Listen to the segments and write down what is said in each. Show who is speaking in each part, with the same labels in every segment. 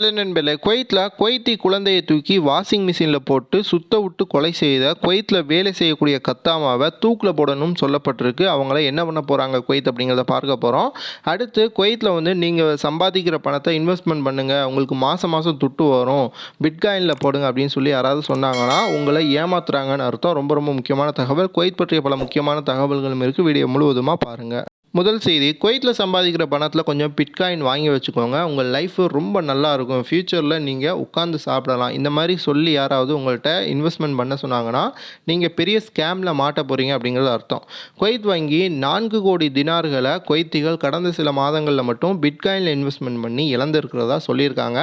Speaker 1: நண்பர்களே குவைத்தில் குவைத்தி குழந்தையை தூக்கி வாஷிங் மிஷினில் போட்டு சுத்த விட்டு கொலை செய்த குவைத்தில் வேலை செய்யக்கூடிய கத்தாமாவை தூக்கில் போடணும்னு சொல்லப்பட்டிருக்கு. அவங்கள என்ன பண்ண போகிறாங்க குவைத் அப்படிங்கிறத பார்க்க போகிறோம் அடுத்து குவைத்தில் வந்து நீங்கள் சம்பாதிக்கிற பணத்தை இன்வெஸ்ட்மெண்ட் பண்ணுங்கள் உங்களுக்கு மாதம் மாதம் துட்டு வரும். பிட்காயினில் போடுங்க அப்படின்னு சொல்லி யாராவது சொன்னாங்கன்னா உங்களை ஏமாத்துறாங்கன்னு அர்த்தம். ரொம்ப ரொம்ப முக்கியமான தகவல். குவைத் பற்றிய பல முக்கியமான தகவல்களும் இருக்குது வீடியோ முழுவதுமாக பாருங்கள் முதல் செய்தி குவைத்தில் சம்பாதிக்கிற பணத்தில் கொஞ்சம் பிட்காயின் வாங்கி வச்சுக்கோங்க. உங்கள் லைஃப் ரொம்ப நல்லா இருக்கும். ஃப்யூச்சரில் நீங்கள் உட்காந்து சாப்பிடலாம். இந்த மாதிரி சொல்லி யாராவது உங்கள்கிட்ட இன்வெஸ்ட்மெண்ட் பண்ண சொன்னாங்கன்னா நீங்கள் பெரிய ஸ்கேமில் மாட்ட போகிறீங்க அப்படிங்கிறது அர்த்தம். குவைத் வங்கி நான்கு கோடி தினார்களை குவைத்திகள் கடந்த சில மாதங்களில் மட்டும் பிட்காயினில் இன்வெஸ்ட்மெண்ட் பண்ணி இழந்திருக்கிறதா சொல்லியிருக்காங்க.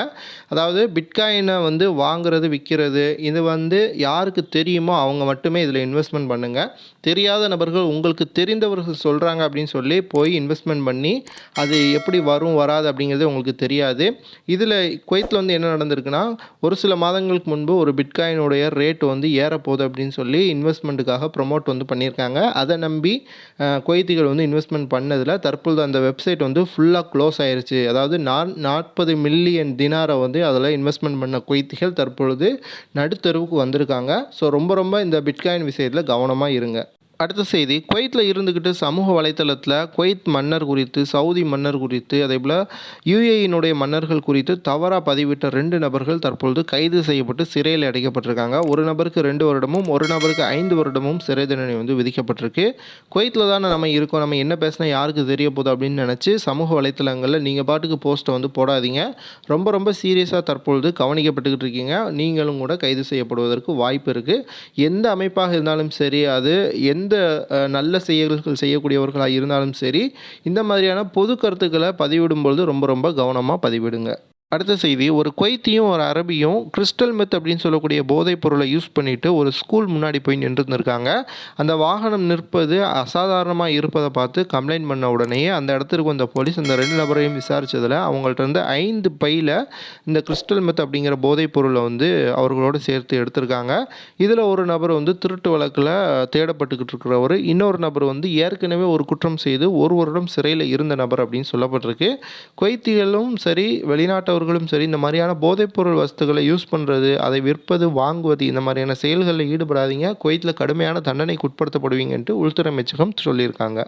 Speaker 1: அதாவது பிட்காயினை வந்து வாங்குறது விற்கிறது இது வந்து யாருக்கு தெரியுமோ அவங்க மட்டுமே இதில் இன்வெஸ்ட்மெண்ட் பண்ணுங்கள் தெரியாத நபர்கள் உங்களுக்கு தெரிந்தவர்கள் சொல்கிறாங்க அப்படின்னு சொல்லி போய் இன்வெஸ்ட்மெண்ட் பண்ணி அது எப்படி வரும் வராது அப்படிங்கிறது உங்களுக்கு தெரியாது. இதில் குவைத்தில் வந்து என்ன நடந்திருக்குன்னா ஒரு சில மாதங்களுக்கு முன்பு ஒரு பிட்காயினுடைய ரேட் வந்து ஏறப்போகுது அப்படின்னு சொல்லி இன்வெஸ்ட்மெண்ட்டுக்காக ப்ரொமோட் வந்து பண்ணியிருக்காங்க. அதை நம்பி குவைத்திகள் வந்து இன்வெஸ்ட்மெண்ட் பண்ணதில் தற்பொழுது அந்த வெப்சைட் வந்து ஃபுல்லாக க்ளோஸ் ஆயிருச்சு. அதாவது நான் நாற்பது மில்லியன் தினாரை வந்து அதில் இன்வெஸ்ட்மெண்ட் பண்ண குவைத்திகள் தற்பொழுது நடுத்தருவுக்கு வந்திருக்காங்க. ஸோ ரொம்ப ரொம்ப இந்த பிட்காயின் விஷயத்தில் கவனமாக இருங்க. அடுத்த செய்தி குவைத்தில் இருந்துக்கிட்டு சமூக வலைத்தளத்தில் குவைத் மன்னர் குறித்து சவுதி மன்னர் குறித்து அதே போல் யுஏயினுடைய மன்னர்கள் குறித்து தவறாக பதிவிட்ட ரெண்டு நபர்கள் தற்பொழுது கைது செய்யப்பட்டு சிறையில் அடைக்கப்பட்டிருக்காங்க. ஒரு நபருக்கு ரெண்டு வருடமும் ஒரு நபருக்கு ஐந்து வருடமும் சிறை தண்டனை வந்து விதிக்கப்பட்டிருக்கு. குவைத்தில் தானே நம்ம இருக்கோம் நம்ம என்ன பேசினா யாருக்கு தெரிய போகுது அப்படின்னு நினச்சி சமூக வலைத்தளங்களில் நீங்கள் பாட்டுக்கு போஸ்ட்டை வந்து போடாதீங்க. ரொம்ப ரொம்ப சீரியஸாக தற்பொழுது கவனிக்கப்பட்டுக்கிட்டு இருக்கீங்க. நீங்களும் கூட கைது செய்யப்படுவதற்கு வாய்ப்பு இருக்குது எந்த அமைப்பாக இருந்தாலும் சரி அது எந்த நல்ல செயல்கள் செய்யக்கூடியவர்களாக இருந்தாலும் சரி இந்த மாதிரியான பொது கருத்துக்களை பதிவிடும் பொழுது ரொம்ப ரொம்ப கவனமாக பதிவிடுங்க. அடுத்த செய்தி ஒரு குவைத்தியும் ஒரு அரபியும் கிறிஸ்டல் மெத் அப்படின்னு சொல்லக்கூடிய போதைப் பொருளை யூஸ் பண்ணிட்டு ஒரு ஸ்கூல் முன்னாடி போய் நின்றுருந்துருக்காங்க. அந்த வாகனம் நிற்பது அசாதாரணமாக இருப்பதை பார்த்து கம்ப்ளைண்ட் பண்ண உடனேயே அந்த இடத்துக்கு வந்த போலீஸ் அந்த ரெண்டு நபரையும் விசாரித்ததில் அவங்கள்ட்ட இருந்து ஐந்து பையில் இந்த கிறிஸ்டல் மெத் அப்படிங்கிற போதைப் பொருளை வந்து அவர்களோடு சேர்த்து எடுத்திருக்காங்க. இதில் ஒரு நபர் வந்து திருட்டு வழக்கில் தேடப்பட்டுக்கிட்டு இருக்கிறவர். இன்னொரு நபர் வந்து ஏற்கனவே ஒரு குற்றம் செய்து ஒரு வருடம் சிறையில் இருந்த நபர் அப்படின்னு சொல்லப்பட்டிருக்கு. குவைத்திகளும் சரி வெளிநாட்டவர் வெளிநாட்டவர்களும் சரி இந்த மாதிரியான போதைப்பொருள் வஸ்துக்களை யூஸ் பண்ணுறது அதை விற்பது வாங்குவது இந்த மாதிரியான செயல்களில் ஈடுபடாதீங்க. குவைத்தில் கடுமையான தண்டனைக்கு உட்படுத்தப்படுவீங்கன்ட்டு உள்துறை அமைச்சகம் சொல்லியிருக்காங்க.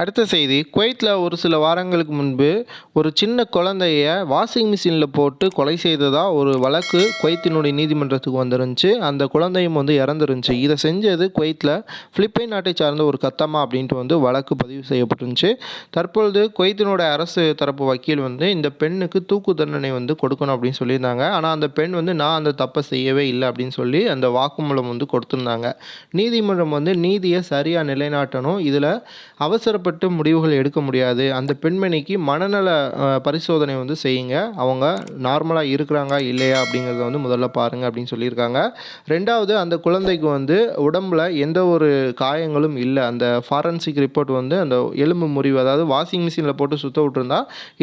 Speaker 1: அடுத்த செய்தி. குவைத்தில் ஒரு சில வாரங்களுக்கு முன்பு ஒரு சின்ன குழந்தைய வாஷிங் மிஷினில் போட்டு கொலை செய்ததாக ஒரு வழக்கு குவைத்தினுடைய நீதிமன்றத்துக்கு வந்துருந்துச்சு. அந்த குழந்தையும் வந்து இறந்துருந்துச்சு. இதை செஞ்சது குவைத்தில் பிலிப்பைன் நாட்டை சார்ந்த ஒரு கத்தமா அப்படின்ட்டு வந்து வழக்கு பதிவு செய்யப்பட்டிருந்துச்சு. தற்பொழுது குவைத்தினுடைய அரசு தரப்பு வக்கீல் வந்து இந்த பெண்ணுக்கு தூக்கு தண்டனை வந்து கொடுக்கணும் அப்படின்னு சொல்லியிருந்தாங்க. ஆனால் அந்த பெண் வந்து நான் அந்த தப்பை செய்யவே இல்லை அப்படின்னு சொல்லி அந்த வாக்குமூலம் வந்து கொடுத்துருந்தாங்க. நீதிமன்றம் வந்து நீதியை சரியாக நிலைநாட்டணும். இதில் அவசர கஷ்டப்பட்டு முடிவுகள் எடுக்க முடியாது. அந்த பெண்மணிக்கு மனநல பரிசோதனை வந்து செய்யுங்க. அவங்க நார்மலாக இருக்கிறாங்க இல்லையா அப்படிங்கிறத வந்து முதல்ல பாருங்கள் அப்படின்னு சொல்லியிருக்காங்க. ரெண்டாவது அந்த குழந்தைக்கு வந்து உடம்புல எந்த ஒரு காயங்களும் இல்லை. அந்த ஃபாரன்சிக் ரிப்போர்ட் வந்து அந்த எலும்பு முறிவு அதாவது வாஷிங் மிஷினில் போட்டு சுத்த விட்டுருந்தா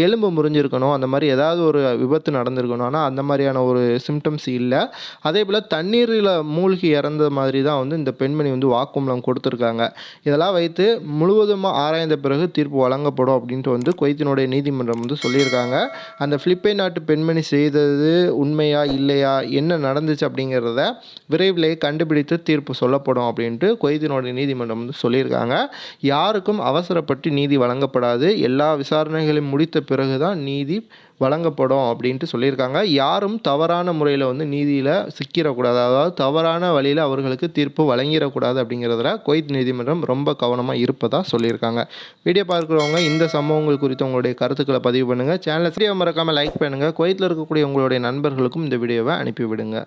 Speaker 1: எலும்பு முறிஞ்சிருக்கணும். அந்த மாதிரி ஏதாவது ஒரு விபத்து நடந்திருக்கணும். ஆனால் அந்த மாதிரியான ஒரு சிம்டம்ஸ் இல்லை. அதே போல் தண்ணீரில் மூழ்கி இறந்த மாதிரி தான் வந்து இந்த பெண்மணி வந்து வாக்குமூலம் கொடுத்துருக்காங்க. இதெல்லாம் வைத்து முழுவதுமாக ஆராய்ந்த பிறகு தீர்ப்பு வழங்கப்படும் அப்படின்ட்டு வந்து குவைத்தினுடைய நீதிமன்றம் வந்து சொல்லியிருக்காங்க. அந்த பிலிப்பைன் நாட்டு பெண்மணி செய்தது உண்மையா இல்லையா என்ன நடந்துச்சு அப்படிங்கிறத விரைவிலேயே கண்டுபிடித்து தீர்ப்பு சொல்லப்படும் அப்படின்ட்டு குவைத்தினுடைய நீதிமன்றம் வந்து சொல்லியிருக்காங்க. யாருக்கும் அவசரப்பட்டு நீதி வழங்கப்படாது. எல்லா விசாரணைகளையும் முடித்த பிறகு தான் நீதி வழங்கப்படும் அப்படின்ட்டு சொல்லியிருக்காங்க. யாரும் தவறான முறையில் வந்து நீதியில் சிக்கிடக்கூடாது அதாவது தவறான வழியில் அவர்களுக்கு தீர்ப்பு வழங்கிடக்கூடாது அப்படிங்கிறதுல குவைத் நீதிமன்றம் ரொம்ப கவனமாக இருப்பதாக சொல்லியிருக்காங்க. வீடியோ பார்க்குறவங்க இந்த சம்பவங்கள் குறித்து உங்களுடைய கருத்துக்களை பதிவு பண்ணுங்கள் சேனலை வீடியோ மறக்காமல் லைக் பண்ணுங்கள் குவைத்தில் இருக்கக்கூடிய உங்களுடைய நண்பர்களுக்கும் இந்த வீடியோவை அனுப்பி விடுங்க